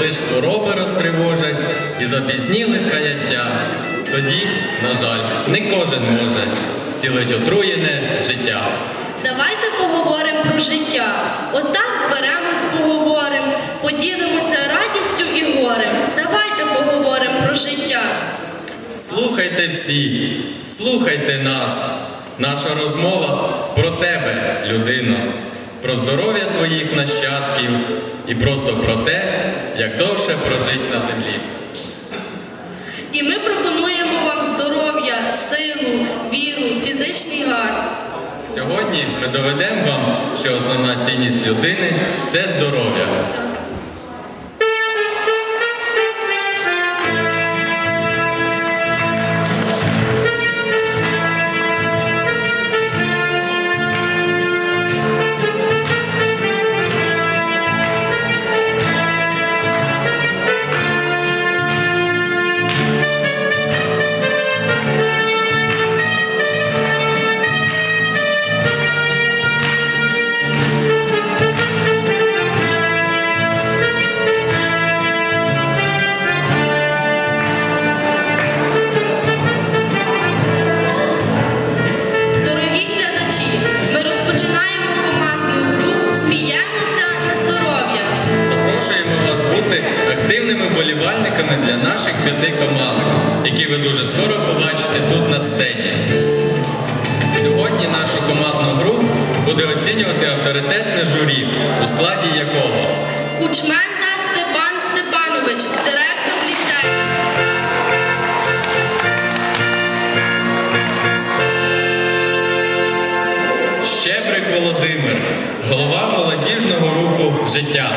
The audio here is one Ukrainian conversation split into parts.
Ж хвороби розтривожать і запізніли каяття, тоді, на жаль, не кожен може зцілить отруєне життя. Давайте поговоримо про життя. Отак зберемось, поговоримо, поділимося радістю і горем. Давайте поговоримо про життя. Слухайте всі, слухайте нас. Наша розмова про тебе, людино, про здоров'я твоїх нащадків і просто про те, як довше прожить на землі. І ми пропонуємо вам здоров'я, силу, віру, фізичний гар. Сьогодні ми доведемо вам, що основна цінність людини це здоров'я. Авторитетне журі, у складі якого Кучменда Степан Степанович, директор ліцею. Щебрик Володимир, голова молодіжного руху життя.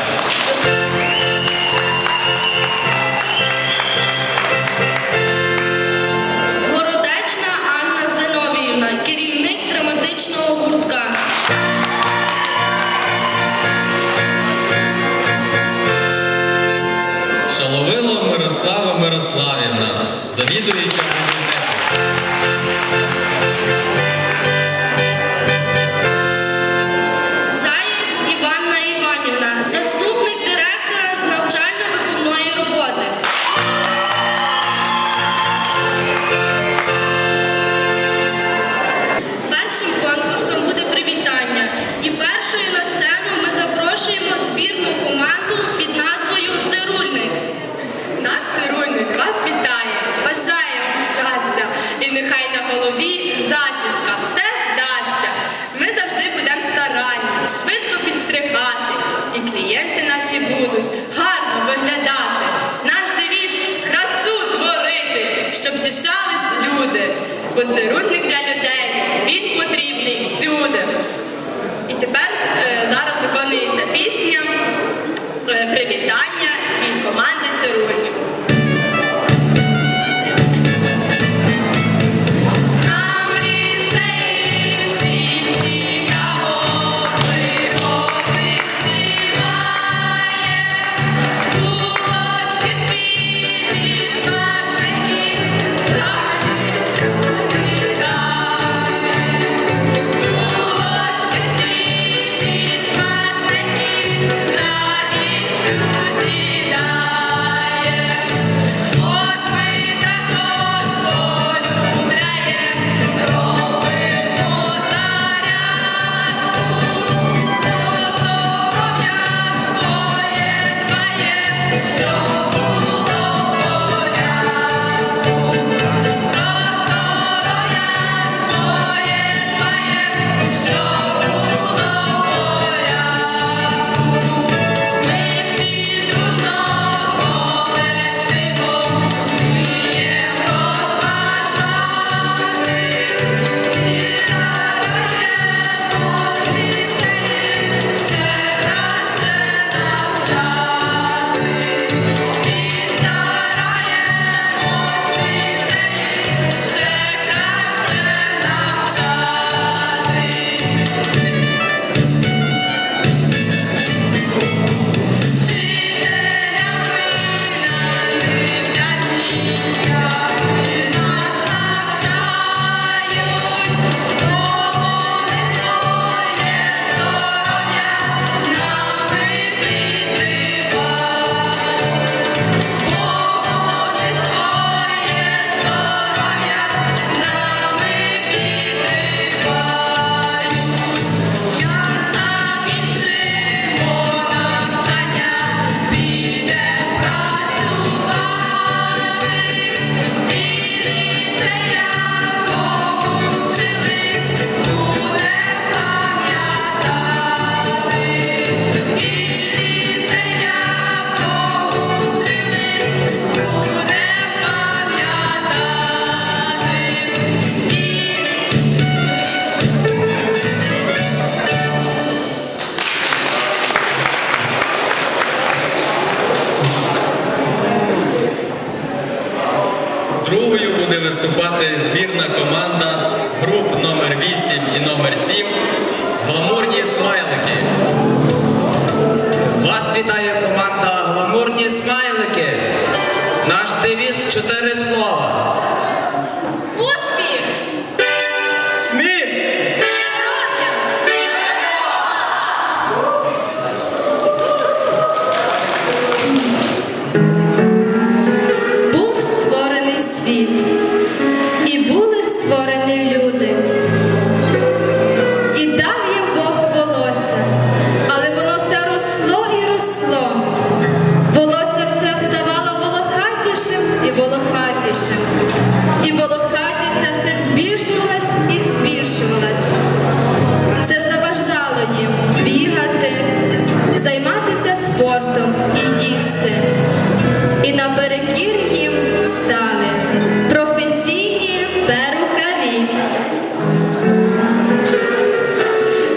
Люди. це рудник для людей він потрібний всюди. І тепер виступати збірна команда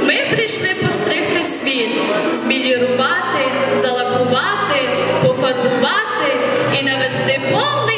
Ми прийшли постригти світ, змілірувати, залакувати, пофарбувати і навести повний.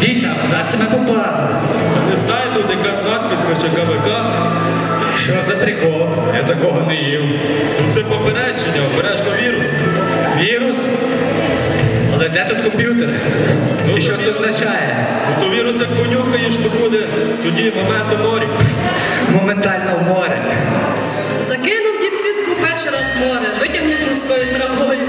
Це ми попали? Не знаю, тут якась надпись пише КВК. Що за прикол? Я такого не їв. Ну це попередження, обережно вірус. Вірус? Але де тут комп'ютери? І що це означає? Ну то вірус як понюхаєш, то буде тоді моменту морі. Моментально в море. Закинув дід сітку перший раз в море, витягнув морською травою.